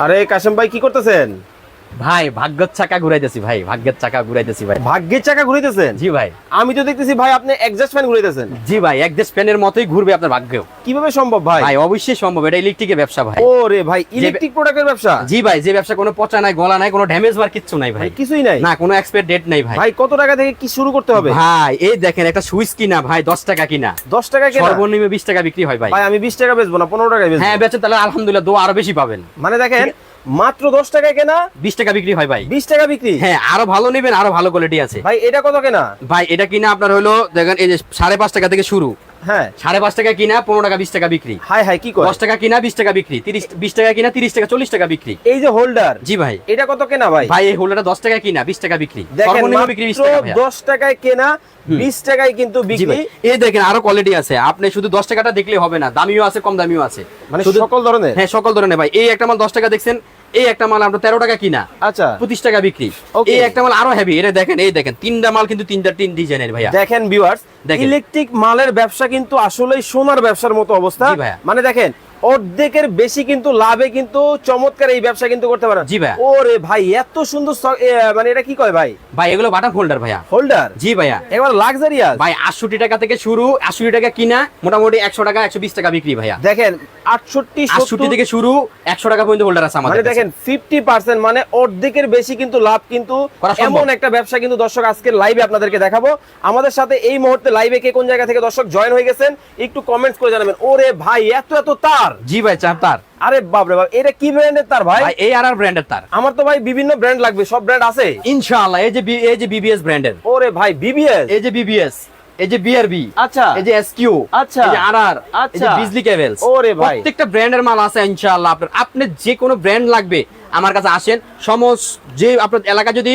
আরে কাশেম ভাই কি করতেছেন? ভাই ভাগ্যের চাকা ঘুরাইতেছি ভাই ভাগ্যের চাকা ঘুরাইতেছি ভাই। ভাগ্যের চাকা ঘুরাইতেছেন? জি ভাই। আমি তো দেখতেছি ভাই আপনি এক্সস্ট ফ্যান ঘুরাইতেছেন। জি ভাই দেশ প্যানের মতোই ঘুরবে আপনার ভাগ্য কীভাবে সম্ভব ভাই? ভাই অবশ্যই সম্ভব এটা ইলেকট্রিকের ব্যবসা ভাই। ও রে ভাই ইলেকট্রিক প্রোডাক্টের ব্যবসা? জি ভাই যে ব্যবসা কোনো পচা নাই গলা নাই কোনো ড্যামেজ বার কিচ্ছু নাই ভাই। কিছুই নাই? না কোনো এক্সপায়ার ডেট নাই ভাই। ভাই কত টাকা থেকে কি শুরু করতে হবে? ভাই এই দেখেন একটা সুইচ কিনা ভাই দশ টাকা কিনা। দশ টাকা কিনা? সর্বনিম্ন বিশ টাকা বিক্রি হয় ভাই। ভাই আমি বিশ টাকা বেচবো না পনেরো টাকায় বেচবো। হ্যাঁ বেচেন তাহলে আলহামদুলিল্লাহ দো আরও বেশি পাবেন। মানে দেখেন মাত্র দশ টাকা কেনা? বিশ টাকা বিক্রি হয় ভাই। বিশ টাকা বিক্রি? হ্যাঁ আরও ভালো নেবেন আরও ভালো কোয়ালিটি আছে। ভাই এটা কত কেনা? ভাই এটা কিনা আপনার হলো দেখেন এই যে সাড়ে পাঁচ টাকা থেকে শুরু। হ্যাঁ। সাড়ে পাঁচ টাকা কিনা পনেরো টাকা বিশ টাকা বিক্রি। হাই হাই কি করে দশ টাকা কিনা বিশ টাকা বিক্রি। তিরিশ বিশ টাকা কিনা তিরিশ টাকা চল্লিশ টাকা বিক্রি। এই যে হোল্ডার জি ভাই। এটা কত কেনা ভাই? ভাই এই হোল্ডারটা দশ টাকা কিনা বিশ টাকা বিক্রি। দেখেন সর্বনিম্ন বিক্রি বিশ টাকা দশ টাকায় কেনা বিশ টাকায় কিন্তু বিক্রি। এই দেখেন আরও কোয়ালিটি আছে। আপনি শুধু দশ টাকাটা দেখলে হবে না দামিও আছে কম দামিও আছে। মানে সকল ধরনের? হ্যাঁ সকল ধরনের ভাই। এই একটা মাল দশ টাকা দেখছেন এই একটা মাল আমরা তেরো টাকা কিনা আচ্ছা পঁচিশ টাকা বিক্রি. এই একটা মাল আরও হেভি এটা দেখেন এই দেখেন তিনটা মাল কিন্তু তিনটা তিন ডিজাইনের ভাইয়া দেখেন ভিউয়ার্স। ইলেকট্রিক মালের ব্যবসা কিন্তু আসলে সোনার ব্যবসার মতো অবস্থা। মানে দেখেন অর্ধেকের বেশি কিন্তু লাভে কিন্তু চমৎকার এই ব্যবসা কিন্তু করতে পারেন। জি ভাইয়া। ওরে ভাই এত সুন্দর মানে এটা কি কয় ভাই? ভাই এগুলো বাটার হোল্ডার ভাইয়া। হোল্ডার? জি ভাইয়া। এবার লাক্সারিয়াস ভাই আটষট্টি টাকা থেকে শুরু আটষট্টি টাকা কিনা মোটামুটি একশো টাকা একশো বিশ টাকা বিক্রি ভাইয়া। দেখেন আটষট্টি আটষট্টি থেকে শুরু একশো টাকা পর্যন্ত হোল্ডার আছে আমাদের মানে দেখেন ফিফটি পার্সেন্ট মানে অর্ধেকের বেশি কিন্তু লাভ কিন্তু এমন একটা ব্যবসা কিন্তু দর্শক আজকে লাইভে আপনাদেরকে দেখাবো। আমাদের সাথে এই মুহূর্তে লাইভে কে কোন জায়গা থেকে দর্শক জয়েন হয়ে গেছেন একটু কমেন্টস করে জানাবেন। ওরে ভাই এত এত তার! জি ভাই তার। আরে বাপরে বাপ এটা কি ব্র্যান্ডের তার ভাই? এই আর আর ব্র্যান্ডের তার। আমার তো ভাই বিভিন্ন ব্র্যান্ড লাগবে সব ব্র্যান্ড আছে? ইনশাআল্লাহ এই যে এই যে বিবিএস ব্র্যান্ডের ওরে ভাই বিবিএস এই যে বিবিএস এই যে বিআরবি আচ্ছা। এই যে এসকিউ আচ্ছা। এই যে আরআর এই আচ্ছা। যে বিজলি কেবলস ওরে ভাই। প্রত্যেকটা ব্র্যান্ডের মাল আছে ইনশাআল্লাহ আপনার। আপনি যে কোনো ব্র্যান্ড লাগবে আমার কাছে আসেন। সমস্ত যে আপনার এলাকা যদি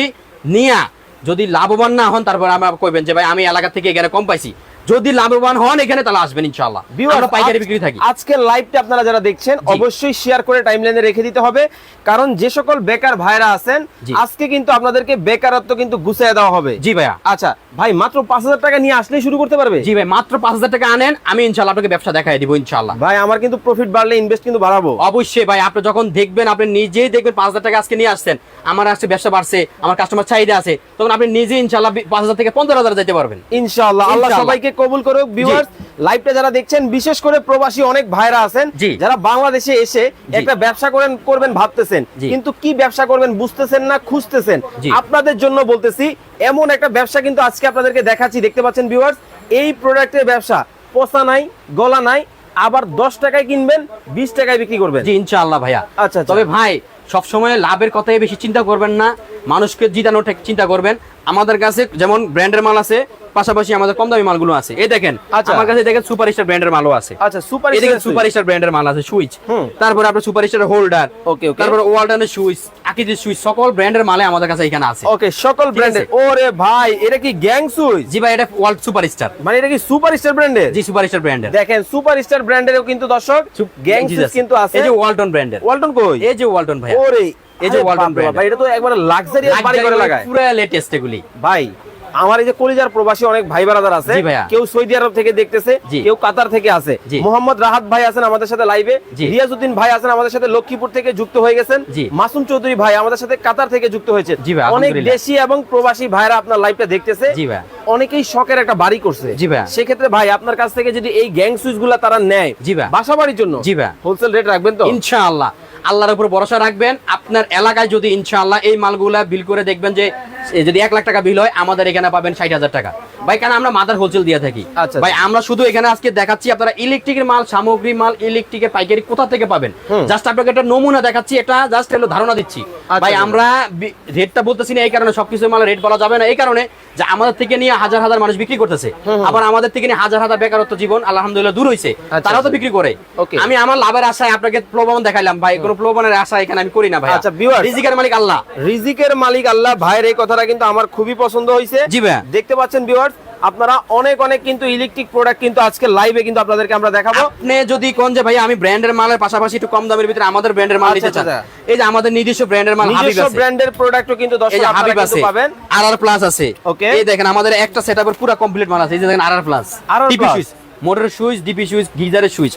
নিয়া যদি লাভবান না হন তারপর আমরা কইবেন যে ভাই আমি এলাকা থেকে এখানে কম পাইছি। যদি লাভবান হন এখানে তাহলে আসবেন ইনশাআল্লাহ। আমরা পাইকারি বিক্রি থাকি। আজকের লাইভটা আপনারা যারা দেখছেন অবশ্যই শেয়ার করে টাইমলাইনে রেখে দিতে হবে। কারণ যে সকল বেকার ভাইরা আছেন আজকে কিন্তু আপনাদেরকে বেকারত্ব কিন্তু গুছিয়ে দেওয়া হবে। জি ভাইয়া। আচ্ছা ভাই মাত্র পাঁচ হাজার টাকা নিয়ে আসলেই শুরু করতে পারবে? জি ভাই মাত্র পাঁচ হাজার টাকা আনেন আমি ইনশাআল্লাহ আপনাকে ব্যবসা দেখাই দিব ইনশাআল্লাহ। ভাই আমার কিন্তু প্রফিট বাড়লে ইনভেস্ট কিন্তু বাড়াবো। অবশ্যই ভাই আপনি যখন দেখবেন আপনি নিজেই দেখবেন পাঁচ হাজার টাকা আজকে নিয়ে আসছেন আমার আজকে ব্যবসা বাড়ছে আমার কাস্টমার চাহিদা আছে তখন আপনি নিজে ইনশাল্লাহ পাঁচ হাজার থেকে পনেরো হাজার যেতে পারবেন। ইনশাআল্লাহ আল্লাহ সবাইকে কবুল করুক ভিউয়ার্স লাইভটা যারা দেখছেন বিশেষ করে প্রবাসী অনেক ভাইরা আছেন যারা বাংলাদেশে এসে একটা ব্যবসা করেন করবেন ভাবতেছেন। কিন্তু কি ব্যবসা করবেন বুঝতেছেন না খুঁজতেছেন। আপনাদের জন্য বলতেছি এমন একটা ব্যবসা কিন্তু আজকে আপনাদেরকে দেখাচ্ছি দেখতে পাচ্ছেন ভিউয়ার্স এই প্রোডাক্টের ব্যবসা পচা নাই গলা নাই আবার দশ টাকায় কিনবেন বিশ টাকায় বিক্রি করবেন। জি ইনশাআল্লাহ ভাইয়া। আচ্ছা, আচ্ছা। তবে ভাই সবসময় লাভের কথাই বেশি চিন্তা করবেন না মানুষকে জিতানো ঠিক চিন্তা করবেন আমাদের কাছে যেমন ব্র্যান্ডের মাল আছে পাশাপাশি আমাদের কম দামি মালগুলো আছে এই দেখেন আচ্ছা। আমার কাছে দেখেন সুপার স্টার ব্র্যান্ডের মালও আছে আচ্ছা সুপার সুপার স্টার ব্র্যান্ডের মাল আছে সুইচ। তারপরে আপনার সুপার স্টার হোল্ডার ওকে. তারপরে ওয়ালডানের সুইচ আকিজের সুইচ সকল ব্র্যান্ডের মালে আমাদের কাছে এখানে আছে। ওকে সকল ব্র্যান্ডের। ওরে ভাই এটা কি গ্যাং সুইচ জি ভাই এটা ওয়ার্ল্ড সুপারস্টার। মানে এটা কি সুপারস্টার ব্র্যান্ডের? জি সুপারস্টার ব্র্যান্ডের। দেখেন সুপারস্টার ব্র্যান্ডেরও কিন্তু দর্শক গ্যাং সুইচ কিন্তু আছে। এই যে ওয়ালটন ব্র্যান্ডের। ওয়ালটন কই? এই যে ওয়ালটন ভাই ওরে এই যে ওয়ালটন brand ভাই এটা তো একবার লাক্সারি বাড়ি করে লাগায়। পুরো লেটেস্ট এগুলি। ভাই আমার এই যে কলিজার প্রবাসী অনেক ভাই বারাদার আছে। কেউ সৌদি আরব থেকে দেখতেছে কেউ কাতার থেকে আছে। মোহাম্মদ রাহাত ভাই আছেন আমাদের সাথে লাইভে। রিয়াজউদ্দিন ভাই আছেন আমাদের সাথে লক্ষ্মীপুর থেকে যুক্ত হয়ে গেছেন। মাসুম চৌধুরী ভাই আমাদের সাথে কাতার থেকে যুক্ত হয়েছে। অনেক দেশি এবং প্রবাসী ভাইরা আপনার লাইভটা দেখতেছে। অনেকেই শখের একটা বাড়ি করছে। জি ভাই। সেক্ষেত্রে ভাই আপনার কাছ থেকে যদি এই গ্যাং সুইচগুলা তারা নেয় জি ভাই। বাসা বাড়ির জন্য জি ভাই। হোলসেল রেট রাখবেন তো? ইনশাআল্লাহ। আল্লাহর উপর ভরসা রাখবেন। আপনার এলাকায় যদি ইনশাআল্লাহ এই মালগুলা বিল করে দেখবেন যে যদি এক লাখ টাকা বিল হয় আমাদের এখানে পাবেন ষাট হাজার টাকা। ভাই কেন আমরা মাদার হোলসেল দিয়ে থাকি? আচ্ছা, ভাই আমরা শুধু এখানে আজকে দেখাচ্ছি আপনারা ইলেকট্রিকের মাল সামগ্রী মাল ইলেকট্রিকের পাইকারি কোথা থেকে পাবেন? জাস্ট আপনাকে একটা নমুনা দেখাচ্ছি এটা জাস্ট হলো ধারণা দিচ্ছি। আচ্ছা, ভাই আচ্ছা। আমরা রেটটা বলতেছি না এই কারণে সবকিছু মালের রেট বলা যাবে না এই কারণে যে আমাদের থেকে নিয়ে হাজার হাজার মানুষ বিক্রি করতেছে। আবার আমাদের থেকে নিয়ে হাজার হাজার বেকারত্ব জীবন আলহামদুলিল্লাহ দূর হয়েছে আচ্ছা, তারাও তো আচ্ছা। বিক্রি করে। আমি আমার লাভের আশায় আপনাকে প্রলোভন দেখাইলাম ভাই। কোনো প্রলোভনের আশা এখানে আমি করি না ভাই আচ্ছা। রিজিকের মালিক আল্লাহ। রিজিকের মালিক আল্লাহ ভাইয়ের এই কথাটা কিন্তু আমার খুবই পছন্দ হয়েছে জি ভাইয়া। দেখতে পাচ্ছেন ভিউয়ার্স আপনারা অনেক অনেক কিন্তু ইলেকট্রিক প্রোডাক্ট কিন্তু আজকে লাইভে কিন্তু আপনাদেরকে আমরা দেখাবো। আপনি যদি কোন যে ভাই আমি ব্র্যান্ডের মালের পাশাপাশি একটু কম দামের ভিতরে আমাদের ব্র্যান্ডের মাল আচ্ছা, নিতে চান। আচ্ছা। এই যে আমাদের নিজস্ব ব্র্যান্ডের মাল হাবিব আছে। ব্র্যান্ডের প্রোডাক্টও কিন্তু দর্শক আপনারা কিন্তু পাবেন। আর আর প্লাস আছে। ওকে এই দেখেন আমাদের একটা সেটআপের পুরো কমপ্লিট মাল আছে। এই যে দেখেন আর আর প্লাস টিপি plus। সুইচ মোটরের সুইচ ডিপি সুইচ গিজারের সুইচ।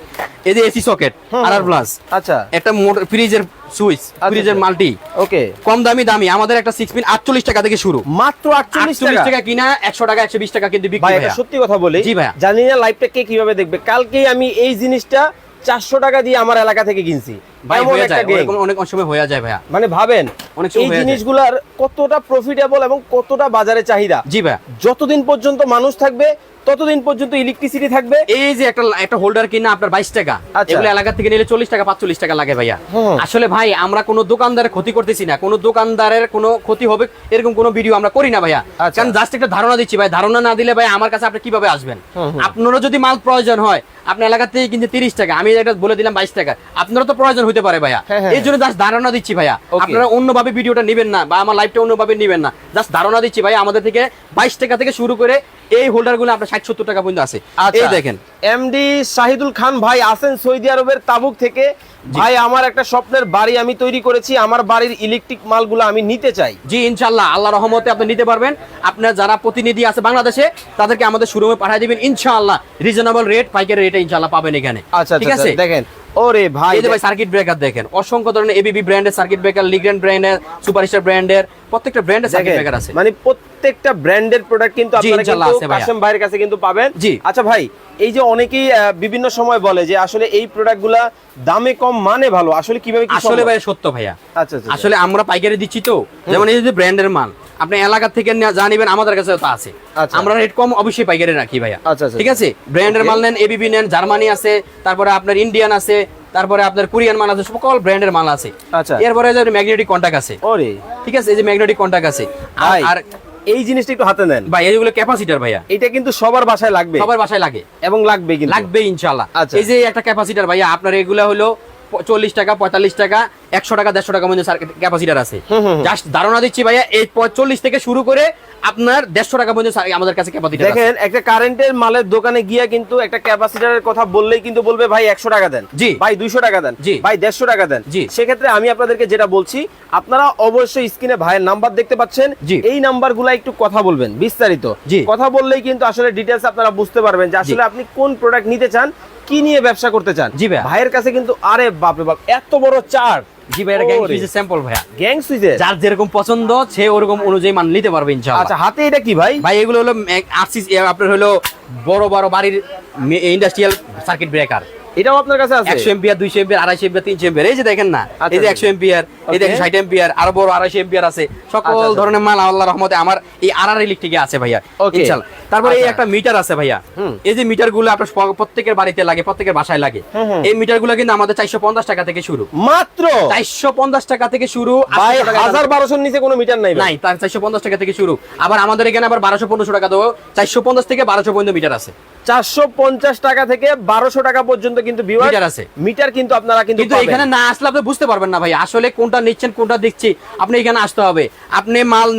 এই যে এসি সকেট আর আর প্লাস আচ্ছা। একটা মোটর ফ্রিজের সুইচ ফ্রিজের আচ্ছা। মাল্টি। ওকে। কম দামি দামি। আমাদের একটা সিক্স পিন আটচল্লিশ টাকা থেকে শুরু। মাত্র আটচল্লিশ আটচল্লিশ টাকা। টাকা কিনা একশো টাকা একশো বিশ টাকা কিন্তু বিক্রি হয় এটা সত্যি কথা বলি। জি ভাই জানি না লাইভটা কে কীভাবে দেখবে। কালকেই আমি এই জিনিসটা চারশো টাকা দিয়ে আমার এলাকা থেকে কিনছি। ভাই হয়ে যায় game। অনেক সময় হয়ে যায় ভাইয়া। মানে ভাবেন অনেক এই জিনিসগুলার কতটা প্রফিটেবল এবং কতটা বাজারে চাহিদা? জি ভাইয়া। যতদিন পর্যন্ত মানুষ থাকবে ততদিন পর্যন্ত ইলেকট্রিসিটি থাকবে। এই যে একটা একটা হোল্ডার কিনা আপনার বাইশ টাকা আচ্ছা। এগুলো এলাকা থেকে নিলে চল্লিশ টাকা পাঁচচল্লিশ টাকা লাগে ভাইয়া। আসলে ভাই আমরা কোনো দোকানদারের ক্ষতি করতেছি না কোনো দোকানদারের কোনো ক্ষতি হবে এরকম কোনো ভিডিও আমরা করি না ভাইয়া। আচ্ছা। কারণ জাস্ট একটা ধারণা দিচ্ছি ভাই ধারণা না দিলে ভাই আমার কাছে আপনি কীভাবে আসবেন। আপনারও যদি মাল প্রয়োজন হয় আপনার এলাকা থেকে কিন্তু তিরিশ টাকা আমি এটা বলে দিলাম বাইশ টাকা আপনারও তো প্রয়োজন হতে পারে ভাইয়া। এই জন্য জাস্ট ধারণা দিচ্ছি ভাইয়া। আপনারা অন্যভাবে ভিডিওটা নেবেন না বা আমার লাইভটা অন্যভাবে নেবেন না। জাস্ট ধারণা দিচ্ছি ভাই আমাদের থেকে বাইশ টাকা থেকে শুরু করে এই হোল্ডারগুলো আপনার ষাট সত্তর টাকা পর্যন্ত আছে। এই দেখেন। এমডি শাহিদুল খান ভাই আছেন সৌদি আরবের তাবুক থেকে। ভাই আমার একটা স্বপ্নের বাড়ি আমি তৈরি করেছি। আমার বাড়ির ইলেকট্রিক মালগুলো আমি নিতে চাই। জি ইনশাল্লাহ আল্লাহ রহমতে আপনি নিতে পারবেন। আপনার যারা প্রতিনিধি আছে বাংলাদেশে তাদেরকে আমাদের শোরুমে পাঠিয়ে দিবেন। ইনশাআল্লাহ রিজনেবল রেট পাইকারি রেটে ইনশাআল্লাহ পাবেন এখানে। আচ্ছা ঠিক আচ্ছা আছে? আচ্ছা, দেখেন। ওরে ভাই এই যে ভাই সার্কিট ব্রেকার দেখেন অসংখ্য ধরনের এবিবি ব্র্যান্ডের সার্কিট ব্রেকার লিগ্রেন্ড ব্র্যান্ডের সুপারস্টার ব্র্যান্ডের প্রত্যেকটা ব্র্যান্ডের সার্কিট ব্রেকার আছে। মানে প্রত্যেকটা ব্র্যান্ডের প্রোডাক্ট কিন্তু আপনারা কিন্তু কাশেম ভাইয়ের কাছে কিন্তু পাবেন। জি। আচ্ছা ভাই এই যে অনেকেই বিভিন্ন সময় বলে যে আসলে এই প্রোডাক্টগুলা দামে কম মানে ভালো আসলে কীভাবে কি আসলে? ভাই সত্য ভাইয়া। আচ্ছা আচ্ছা আসলে আমরা পাইকারি দিচ্ছি তো যেমন এই যে ব্র্যান্ডের মাল আপনি এলাকা থেকে নেওয়া- যা নিবেন আমাদের কাছে তো আছে। আচ্ছা। আমরা রেট কম অবশ্যই পাইকারি রাখি ভাইয়া। আচ্ছা, আচ্ছা, ঠিক আছে? ব্র্যান্ডের মাল নেন এবিবি নেন জার্মানি আছে তারপরে আপনার ইন্ডিয়ান আছে তারপরে আপনার কোরিয়ান মাল আছে সকল ব্র্যান্ডের মাল আছে। আচ্ছা। এরপরে যে ম্যাগনেটিক কন্টাক্ট আছে। ওরে। ঠিক আছে? এই যে ম্যাগনেটিক কন্টাক্ট আছে। আর এই জিনিসটা একটু হাতে নেন। ভাই এইগুলো ক্যাপাসিটার ভাইয়া। এটা কিন্তু সবার বাসায় লাগবে। সবার বাসায় লাগে। এবং লাগবে কিন্তু। লাগবে ইনশাল্লাহ। আচ্ছা। এই যে একটা ক্যাপাসিটার ভাইয়া আপনার এগুলো হলো চল্লিশ টাকা পঁয়তাল্লিশ টাকা একশো টাকা দেড়শো টাকা মধ্যে ক্যাপাসিটার আছে। জাস্ট ধারণা দিচ্ছি ভাইয়া এই চল্লিশ থেকে শুরু করে আপনার দেড়শো টাকা পর্যন্ত আমাদের কাছে ক্যাপাসিটার দেখেন একটা কারেন্টের মালের দোকানে গিয়ে কিন্তু একটা ক্যাপাসিটারের কথা বললেই কিন্তু বলবে ভাই একশো টাকা দেন জি। ভাই দুইশো টাকা দেন জি। ভাই দেড়শো টাকা দেন জি। সেক্ষেত্রে আমি আপনাদেরকে যেটা বলছি আপনারা অবশ্যই স্ক্রিনে ভাইয়ের নাম্বার দেখতে পাচ্ছেন জি। এই নাম্বারগুলা একটু কথা বলবেন বিস্তারিত জি। কথা বললেই কিন্তু আসলে ডিটেলস আপনারা বুঝতে পারবেন যে আসলে আপনি কোন প্রোডাক্ট নিতে চান কি নিয়ে ব্যবসা করতে চান জি ভাইয়া। ভাইয়ের কাছে কিন্তু আরে বাপরে বাপ এত বড় চার। জি ভাই এটা গ্যাং। সুইচের স্যাম্পল ভাইয়া। গ্যাং সুইচের? যার যেরকম পছন্দ সে ওরকম অনুযায়ী মান নিতে পারবে ইনশাআল্লাহ। আচ্ছা হাতে এটা কি ভাই? ভাই এগুলো হলো আরসি আপনার হলো বড় বড় বাড়ির ইন্ডাস্ট্রিয়াল সার্কিট ব্রেকার এটাও আপনার কাছে আছে? একশো এম্পিয়ার দুইশো এম্পিয়ার আড়াইশো এম্পিয়ার তিনশো এম্পিয়ার। এই যে দেখেন না আচ্ছা, এই যে আচ্ছা। একশো এই এম্পিয়ার আরও বড় আড়াইশো এম্পিয়ার আছে। সকল আচ্ছা, আচ্ছা। ধরনের মাল আল্লাহ রহমতে আমার এই আর আর ইলেকট্রিকে আছে ভাইয়া। Okay. ইনশাল্লাহ। তারপরে এই আচ্ছা। একটা মিটার আছে ভাইয়া। এই যে মিটারগুলো আপনার প্রত্যেকের বাড়িতে লাগে প্রত্যেকের বাসায় লাগে। এই মিটারগুলো কিন্তু আমাদের চারশো পঞ্চাশ টাকা থেকে শুরু। মাত্র? চারশো পঞ্চাশ টাকা থেকে শুরু ভাই 800 টাকা হাজার বারোশোর নিচে কোনো মিটার নাই নাই তার চারশো পঞ্চাশ টাকা থেকে শুরু। আবার আমাদের এখানে আবার বারোশো পনেরোশো টাকা দেবো চারশো পঞ্চাশ থেকে বারোশো পর্যন্ত মিটার আছে। চারশো পঞ্চাশ টাকা থেকে বারোশো টাকা পর্যন্ত কিন্তু মিটার আছে। মিটার কিন্তু আপনারা কিন্তু কিন্তু এখানে না আসলে আপনি বুঝতে পারবেন না ভাই। আসলে কোনটা নিচ্ছেন কোনটা দিচ্ছি আপনি এখানে আসতে হবে। আপনি মাল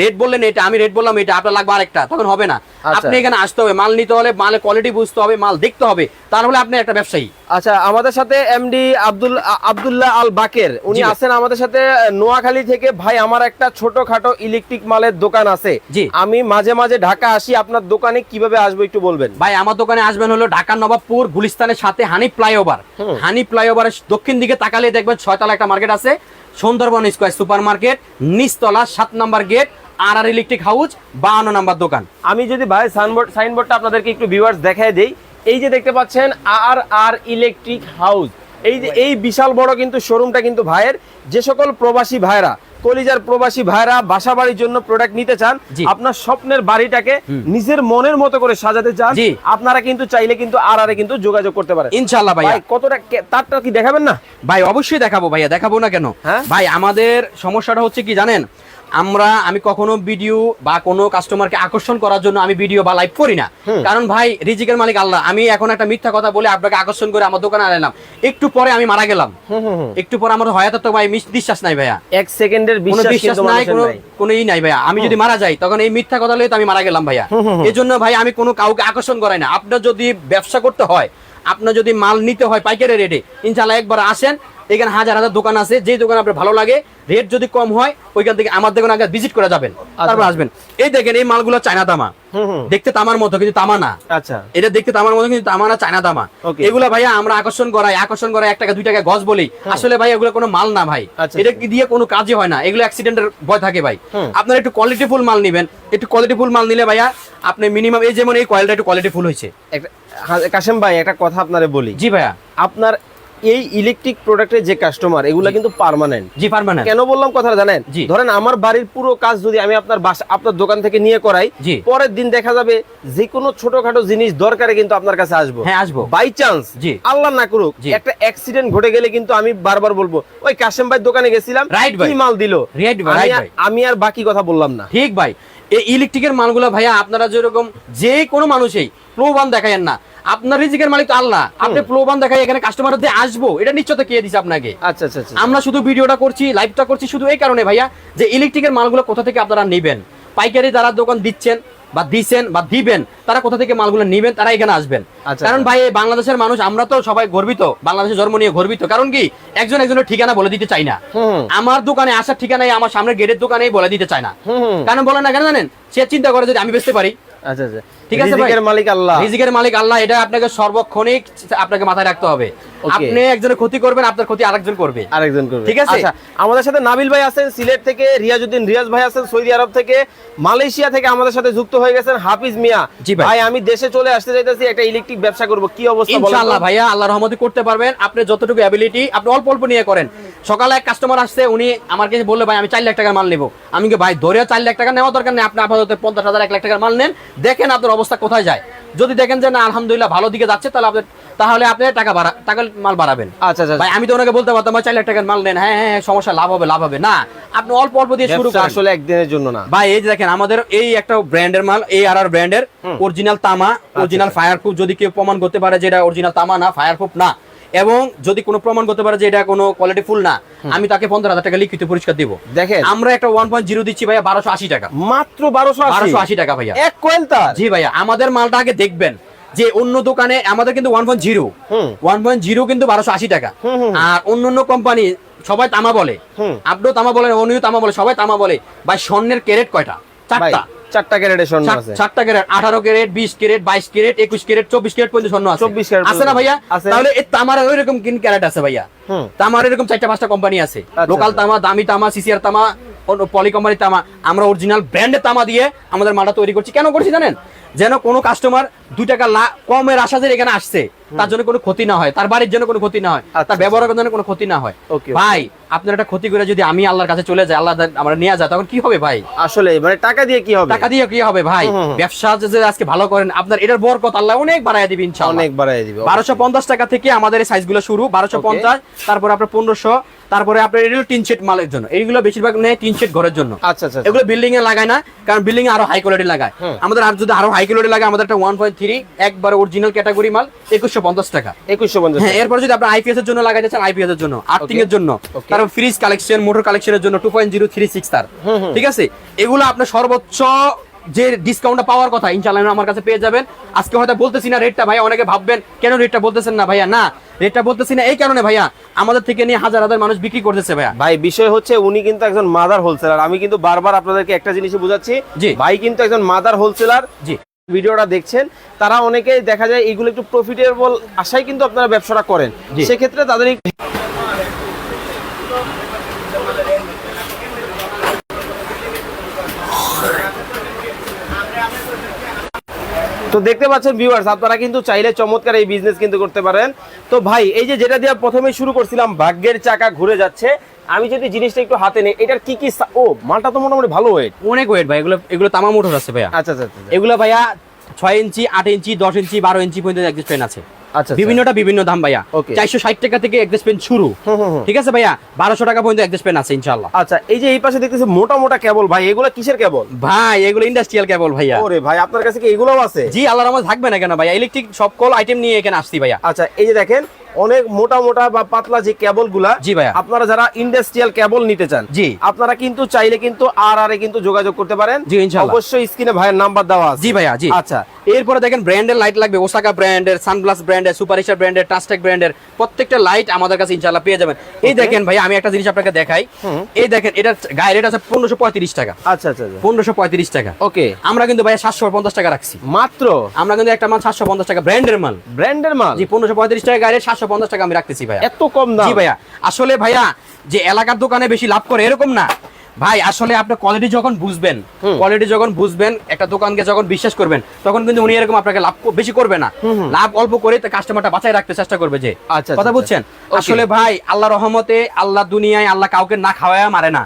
রেট বললেন এটা আমি রেট বললাম এটা আপনার লাগবে আরেকটা তখন হবে না। আচ্ছা। আপনি এখানে আসতে হবে মাল নিতে হলে মালের কোয়ালিটি বুঝতে হবে মাল দেখতে হবে তাহলে আপনি একটা ব্যবসায়ী। আচ্ছা আমাদের সাথে এমডি আব্দুল আব্দুল্লাহ আল বাকের উনি আছেন আমাদের সাথে নোয়াখালী থেকে। ভাই আমার একটা ছোটখাটো ইলেকট্রিক মালের দোকান আছে। জি। আমি মাঝে মাঝে ঢাকা আসি আপনার দোকানে কীভাবে আসব একটু বলবেন? ভাই আমার দোকানে আসবেন হলো ঢাকা নবাবপুর গুলিস্তানের সাথে হানি ফ্লাইওভার। হানি ফ্লাইওভারের দক্ষিণ দিকে তাকালে দেখবেন ছয়তলা একটা মার্কেট আছে সুন্দরবন স্কোয়ার সুপার মার্কেট নিচতলা সাত নাম্বার গেট আর আর ইলেকট্রিক হাউস বাহান্ন নাম্বার দোকান। আমি যদি ভাই সাইনবোর্ড সাইনবোর্ডটা আপনাদেরকে একটু ভিউয়ার্স দেখায় দেই এই যে দেখতে পাচ্ছেন আর আর ইলেকট্রিক হাউস। এই যে এই বিশাল বড় কিন্তু শোরুমটা কিন্তু ভাইয়ের যে সকল প্রবাসী ভাইরা কলিজার প্রবাসী ভাইরা বাসা বাড়ির জন্য প্রোডাক্ট নিতে চান আপনার স্বপ্নের বাড়িটাকে নিজের মনের মতো করে সাজাতে চান আপনারা কিন্তু চাইলে কিন্তু আর আরে কিন্তু যোগাযোগ করতে পারেন। ইনশাল্লাহ ভাইয়া। ভাই কতটা তারটা কি দেখাবেন না? ভাই অবশ্যই দেখাবো ভাইয়া দেখাবো না কেন? হ্যাঁ? ভাই আমাদের সমস্যাটা হচ্ছে কি জানেন? আমরা আমি কখনো ভিডিও বা কোনো কাস্টমারকে আকর্ষণ করার জন্য আমি ভিডিও বা লাইভ করি না। কারণ ভাই রিজিকের মালিক আল্লাহ। আমি এখন একটা মিথ্যা কথা বলে আপনাকে আকর্ষণ করে আমার দোকানে আনলাম। একটু পরে আমি মারা গেলাম। একটু পরে আমার হয়তো তো ভাই বিশ্বাস নাই ভাইয়া। এক সেকেন্ডের কোনো বিশ্বাস নাই কোনো কোনো ই নাই ভাইয়া। আমি যদি মারা যাই তখন এই মিথ্যা কথা লইতে আমি মারা গেলাম ভাইয়া। এই জন্য ভাই আমি কোনো কাউকে আকর্ষণ করাই না। আপনার যদি ব্যবসা করতে হয় আপনার যদি মাল নিতে হয় পাইকারি রেটে ইনশাল্লাহ একবার আসেন এখানে হাজার হাজার দোকান আছে যে দোকান আপনার ভালো লাগে রেট যদি কম হয় ওইখান থেকে আমার দোকানে আগে ভিজিট করে যাবেন। তারপর আসবেন। এই দেখেন এই মালগুলো চায়না তামা। দেখতে তামার মতো কিন্তু তামা না। আচ্ছা। এটা দেখতে তামার মতো কিন্তু তামা না চায়না তামা. এগুলা ভাইয়া আমরা আকর্ষণ করাই আকর্ষণ করাই এক টাকা দুই টাকা গজ বলি আসলে ভাই এগুলো কোনো মাল না ভাই। আচ্ছা, এটা কি দিয়ে কোনো কাজই হয় না। এগুলো অ্যাক্সিডেন্টের ভয় থাকে ভাই। আপনারা একটু কোয়ালিটি ফুল মাল নেবেন। একটু কোয়ালিটি ফুল মাল নিলে ভাইয়া আপনি মিনিমাম এই যেমন এই কয়েলটা একটু কোয়ালিটি ফুল হয়েছে। হ্যাঁ, কাশেম ভাই একটা কথা আপনারে বলি। জি ভাইয়া। আপনার এই ইলেকট্রিক প্রোডাক্টের যে কাস্টমার এগুলা কিন্তু পার্মানেন্ট জি পারবেন কেন বললাম কথাটা জানেন? ধরেন আমার বাড়ির পুরো কাজ যদি আমি আপনার বাসা আপনার দোকান থেকে নিয়ে করাই পরের দিন দেখা যাবে যে কোনো ছোটখাটো জিনিস দরকারে কিন্তু আপনার কাছে আসব। হ্যাঁ আসব। বাই চান্স জি। আল্লাহ না করুক একটা অ্যাক্সিডেন্ট ঘটে গেলে কিন্তু আমি বারবার বলব ওই কাশেম ভাই দোকানে গেছিলাম Right ভাই। মাল দিল। আমি আর বাকি কথা বললাম না। ঠিক ভাই। এই ইলেকট্রিকের মালগুলো ভাইয়া আপনারা যেরকম যে কোনো মানুষই প্রলোভন দেখায়েন না। আপনার রিজিকের মালিক তো আল্লাহ। আপনি প্রলোভন দেখাই এখানে কাস্টমার দিয়ে আসব। এটা নিশ্চয়তা কে দিছে আপনাকে? আচ্ছা আচ্ছা আচ্ছা। আমরা শুধু ভিডিওটা করছি লাইভটা করছি শুধু এই কারণে ভাইয়া যে ইলেকট্রিকের মালগুলো কোথা থেকে আপনারা নেবেন? পাইকারি দ্বারা দোকান দিচ্ছেন বা দিচ্ছেন বা দিবেন তারা কোথা থেকে মালগুলো নেবেন তারা এখানে আসবেন। আচ্ছা। কারণ ভাই বাংলাদেশের মানুষ আমরা তো সবাই গর্বিত বাংলাদেশের জন্ম নিয়ে গর্বিত। কারণ কি? একজন একজনের ঠিকানা বলে দিতে চাই না। আমার দোকানে আসার ঠিকানায় আমার সামনে গেটের দোকানে বলে দিতে চায় না। কারণ বলে না কেন জানেন? সে চিন্তা করে যদি আমি বেচতে পারি। আচ্ছা আচ্ছা। ঠিক আছে রিজিকের মালিক আল্লাহ। রিজিকের মালিক আল্লাহ এটা আপনাকে সর্বক্ষণিক আপনাকে মাথায় রাখতে হবে। আপনি একজনের ক্ষতি করবেন আপনার ক্ষতি আরেকজন করবে। আরেকজন করবে। ঠিক আছে? আচ্ছা আমাদের সাথে নাবিল ভাই আছেন সিলেট থেকে রিয়াজউদ্দিন রিয়াজ ভাই আছেন সৌদি আরব থেকে মালয়েশিয়া থেকে আমাদের সাথে যুক্ত হয়ে গেছেন হাফিজ মিয়া। ভাই। আমি দেশে চলে আসতে চাইতেছি একটা ইলেকট্রিক ব্যবসা করব কি অবস্থা ইনশাআল্লাহ ভাইয়া আল্লাহর রহমতে করতে পারবেন। আপনি যতটুকু অ্যাবিলিটি আপনি অল্প অল্প নিয়ে করেন। সকালে এক কাস্টমার আসছে উনি আমার কাছে বলল ভাই আমি চার লাখ টাকার মাল নেব। আমি কি ভাই ধরে চার লাখ টাকা নেওয়া দরকার নেই। আপনি আপাতত পঞ্চাশ হাজার এক লাখ টাকার মাল নেন। দেখেন আপনার অবস্থা কোথায় যায়। যদি দেখেন যে না আলহামদুলিল্লাহ ভালো দিকে যাচ্ছে তাহলে আপনি তাহলে আপনি টাকা বাড়া টাকা মাল বাড়াবেন। আচ্ছা আচ্ছা ভাই আমি তো ওনাকে বলতে পারতাম চার লাখ টাকার মাল নেন। হ্যাঁ হ্যাঁ হ্যাঁ, সমস্যা লাভ হবে লাভ হবে। না আপনি অল্প অল্প দিয়ে শুরু করেন। আসলে একদিনের জন্য না। ভাই এই যে দেখেন আমাদের এই একটা ব্র্যান্ডের মাল এই আর আর ব্র্যান্ডের অরিজিনাল তামা অরিজিনাল ফায়ার প্রুফ যদি কেউ প্রমাণ করতে পারে যে এটা অরিজিনাল তামা না ফায়ার প্রুফ না এবং যদি কোনো প্রমাণ করতে পারে যে এটা কোনো কোয়ালিটি ফুল না আমি তাকে পনেরো হাজার টাকা লিখিত পরিষ্কার দিব। দেখেন। আমরা একটা ওয়ান পয়েন্ট জিরো দিচ্ছি ভাইয়া বারোশো আশি টাকা। মাত্র বারোশো বারোশো আশি টাকা ভাইয়া। এক কোয়েল তার জি ভাইয়া আমাদের মালটা আগে দেখবেন যে অন্য দোকানে আমাদের কিন্তু one point zero. One point zero কিন্তু বারোশো আশি টাকা। আর অন্য অন্য কোম্পানি সবাই তামা বলে। আপনিও তামা বলেন অনিও তামা বলে সবাই তামা বলে। ভাই স্বর্ণের ক্যারেট কয়টা? চারটা। চারটা ক্যারেটের স্বর্ণ আছে। চারটা ক্যারেট আঠারো ক্যারেট বিশ ক্যারেট বাইশ ক্যারেট একুশ ক্যারেট চব্বিশ ক্যারেট পর্যন্ত স্বর্ণ আছে। 24 ক্যারেট আছে না ভাইয়া? তাহলে তামার কিন ক্যারেট আছে ভাইয়া। তামার এরকম চারটা পাঁচটা কোম্পানি আছে। আচ্ছা, লোকাল আচ্ছা। তামা দামি তামা সিসিআর তামা পলি কোম্পানির তামা। আমরা অরিজিনাল ব্র্যান্ডের তামা দিয়ে আমাদের মালটা তৈরি করছি। কেন করছি জানেন? যেন কোনো কাস্টমার দুই টাকা কমের আশা যে এখানে আসছে তার জন্য কোনো ক্ষতি না হয় তার বাড়ির জন্য কোনো ক্ষতি না হয় আচ্ছা, তার ব্যবহারের জন্য কোনো ক্ষতি না হয়. ভাই আপনার একটা ক্ষতি করে যদি আমি আল্লাহর কাছে চলে যাই আল্লাহ আমরা নিয়ে যায় তখন কি হবে ভাই? আসলে মানে টাকা দিয়ে কি হবে? টাকা দিয়ে কি হবে ভাই। ব্যবসা যে আজকে ভালো করেন আপনার এটার বরকত আল্লাহ অনেক বাড়ায় দিবে ইনশাআল্লাহ। অনেক বাড়াই দিবে বারোশো পঞ্চাশ টাকা থেকে আমাদের এই সাইজগুলো শুরু বারোশো পঞ্চাশ তারপরে আপনার পনেরোশো তারপরে আপনার এগুলো টিন শেড মালের জন্য। এইগুলো বেশিরভাগ নেয় টিন শেড ঘরের জন্য। আচ্ছা আচ্ছা এগুলো বিল্ডিং এ লাগায় না কারণ বিল্ডিং এ আরও হাই কোয়ালিটি লাগায়। আমাদের আর যদি আরও হাই কোয়ালিটি লাগে আমাদের একটা ওয়ান পয়েন্ট থ্রি একবার অরিজিনাল ক্যাটাগরি মাল একুশশো পঞ্চাশ টাকা। একুশশো পঞ্চাশ হ্যাঁ এরপর যদি আপনি আইপিএস এর জন্য লাগাইতে চান আইপিএস এর জন্য আর্থিং এর জন্য Okay. তারপর ফ্রিজ কালেকশন মোটর কালেকশনের জন্য two point zero three six তার। ঠিক আছে? এগুলো আপনার সর্বোচ্চ যে ডিসকাউন্টটা পাওয়ার কথা ইনশাআল্লাহ আমার কাছে পেয়ে যাবেন। আজকে হয়তো বলতেছি না রেটটা ভাইয়া অনেকে ভাববেন কেন রেটটা বলতেছেন না ভাইয়া? না রেটটা বলতেছি না এই কারণে ভাইয়া আমাদের থেকে নিয়ে হাজার হাজার মানুষ বিক্রি করতেছে ভাইয়া। ভাই বিষয় হচ্ছে উনি কিন্তু একজন মাদার হোলসেলার আমি কিন্তু বারবার আপনাদেরকে একটা জিনিসই বুঝাচ্ছি জি। ভাই কিন্তু একজন মাদার হোলসেলার জি। ভিডিওটা দেখছেন তারা অনেকেই দেখা যায় এগুলো একটু প্রফিটেবল আশায় কিন্তু আপনারা ব্যবসাটা করেন। সেক্ষেত্রে তাদের তো দেখতে পাচ্ছেন ভিউয়ার্স আপনারা কিন্তু চাইলে চমৎকার এই বিজনেস কিন্তু করতে পারেন। তো ভাই এই যে যেটা দিয়ে প্রথমে শুরু করছিলাম ভাগ্যের চাকা ঘুরে যাচ্ছে। আমি যদি জিনিসটা একটু হাতে নেই এটার কি কি ও মালটা তো মোটামুটি ভালো ওয়েট অনেক ওয়েট ভাই এগুলো এগুলো তামা মোটর আছে ভাইয়া। আচ্ছা আচ্ছা আচ্ছা এগুলো ভাইয়া ছয় ইঞ্চি আট ইঞ্চি দশ ইঞ্চি বারো ইঞ্চি পর্যন্ত ট্রেন আছে। আচ্ছা বিভিন্নটা বিভিন্ন দাম ভাইয়া। চারশো ষাট টাকা থেকে এক্সিস্ট পেন শুরু। ঠিক আছে ভাইয়া? বারোশো টাকা পর্যন্ত এক্সিস্ট পেন আছে ইনশাল্লাহ আচ্ছা এই যে এই পাশে দেখতেছি মোটা মোটা কেবল ভাই এগুলো কিসের কেবল? ভাই এগুলো ইন্ডাস্ট্রিয়াল কেবল ভাইয়া। ওরে ভাই আপনার কাছে কি এগুলোও আছে? জি আল্লাহর আমার থাকবে না কেন ভাইয়া? ইলেকট্রিক সব কল আইটেম নিয়ে এখানে আসছি ভাইয়া। আচ্ছা এই যে দেখেন অনেক মোটা মোটা বা পাতলা যে কেবলগুলা জি ভাই আপনারা যারা ইন্ডাস্ট্রিয়াল কেবল নিতে চান জি। আপনারা কিন্তু চাইলে কিন্তু আর আর কিন্তু যোগাযোগ করতে পারেন। জি ইনশাআল্লাহ অবশ্যই স্ক্রিনে ভাইয়ের নাম্বার দেওয়া আছে। জি ভাইয়া জি। আচ্ছা। এরপরে দেখেন ব্র্যান্ডের লাইট লাগবে ওসাকা ব্র্যান্ডের সানগ্লাস ব্র্যান্ডের সুপারিশার ব্র্যান্ডের টাস্টেক ব্র্যান্ডের প্রত্যেকটা লাইট আমাদের কাছে ইনশাআল্লাহ পেয়ে যাবেন। এই দেখেন ভাই আমি একটা জিনিস আপনাকে দেখাই। এই দেখেন এটা গায়ের রেট আছে 1535 টাকা। আচ্ছা আচ্ছা, আচ্ছা। 1535 টাকা। ওকে আমরা কিন্তু ভাই 750 টাকা রাখছি। মাত্র? আমরা কিন্তু একটা মাল 750 টাকা ব্র্যান্ডের মাল। ব্র্যান্ডের মাল? জি 1535 টাকা গায়ের সাতশো পঞ্চাশ টাকা আমি রাখতেছি ভাইয়া। এত কম দাম। ভাইয়া। আসলে ভাইয়া যে এলাকার দোকানে বেশি লাভ করে এরকম না। ভাই আসলে আপনি কোয়ালিটি যখন বুঝবেন কোয়ালিটি যখন বুঝবেন একটা দোকানকে যখন বিশ্বাস করবেন তখন কিন্তু উনি এরকম আপনাকে লাভ বেশি করবে না। লাভ অল্প করে কাস্টমারটা বাঁচাই রাখতে চেষ্টা করবে যে। আচ্ছা, কথা আচ্ছা, বুঝছেন? আসলে ভাই আল্লাহ রহমতে আল্লাহ দুনিয়ায় আল্লাহ কাউকে না খাওয়ায় মারে না।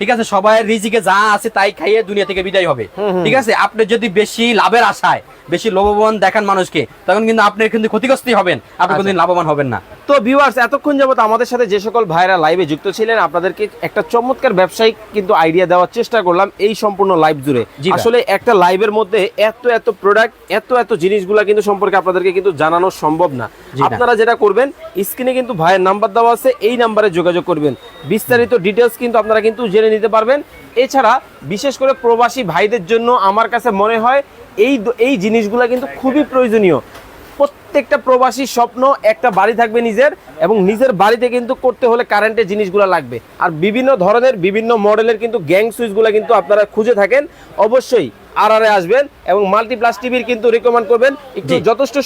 ঠিক আছে? সবাই রিজিকে যা আছে তাই খাইয়ে দুনিয়া থেকে বিদায় হবে। ঠিক আছে? আপনি যদি বেশি লাভের আশায় বেশি লোভবান দেখান মানুষকে তখন কিন্তু আপনি কিন্তু ক্ষতিগ্রস্তই হবেন। আপনি আচ্ছা। কোনদিন লাভবান হবেন না। তো ভিউয়ার্স এতক্ষণ যাবত আমাদের সাথে যে সকল ভাইরা লাইভে যুক্ত ছিলেন আপনাদেরকে একটা চমৎকার ব্যবসায়িক কিন্তু আইডিয়া দেওয়ার চেষ্টা করলাম এই সম্পূর্ণ লাইভ জুড়ে। আসলে একটা লাইভের মধ্যে এত এত প্রোডাক্ট এত এত জিনিসগুলা কিন্তু সম্পর্কে আপনাদেরকে কিন্তু জানানো সম্ভব না। আপনারা যেটা করবেন স্ক্রিনে কিন্তু ভাইয়ের নাম্বার দেওয়া আছে এই নাম্বারে যোগাযোগ করবেন। বিস্তারিত ডিটেলস কিন্তু আপনারা কিন্তু জেনে নিতে পারবেন। এছাড়া বিশেষ করে প্রবাসী ভাইদের জন্য আমার কাছে মনে হয় এই এই জিনিসগুলা কিন্তু খুবই প্রয়োজনীয়। প্রত্যেকটা প্রবাসী স্বপ্ন, একটা বাড়ি থাকবে নিজের এবং নিজের বাড়িতে কিন্তু করতে হলে কারেন্টের জিনিসগুলো লাগবে। আর বিভিন্ন ধরনের, বিভিন্ন মডেলের কিন্তু গ্যাং সুইচগুলো কিন্তু আপনারা খুঁজে থাকেন। অবশ্যই আর আরে আসবেন এবং মাল্টিপ্লাস টিভির কিন্তু রিকমেন্ড করবেন। একটু যথেষ্ট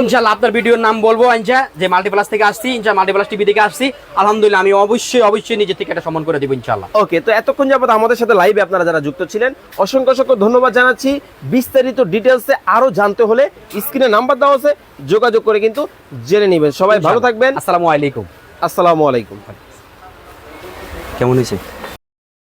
ইনশাল্লাহ আপনার ভিডিওর নাম বলব ইনশা যে মাল্টিপ্লাস থেকে আসছি ইনশা মাল্টিপ্লাস টিভি থেকে আসছি। আলহামদুলিল্লাহ আমি অবশ্যই অবশ্যই নিজে থেকে এটা সম্মান করে দিব ইনশাল্লাহ ওকে তো এতক্ষণ যাবত আমাদের সাথে লাইভে আপনারা যারা যুক্ত ছিলেন অসংখ্য অসংখ্য ধন্যবাদ জানাচ্ছি। বিস্তারিত ডিটেলসে আরও জানতে হলে স্ক্রিনে নাম্বার দেওয়া আছে যোগাযোগ করে কিন্তু জেনে নেবেন। সবাই ভালো থাকবেন। আসসালামু আলাইকুম। আসসালামু আলাইকুম। কেমন হয়েছে?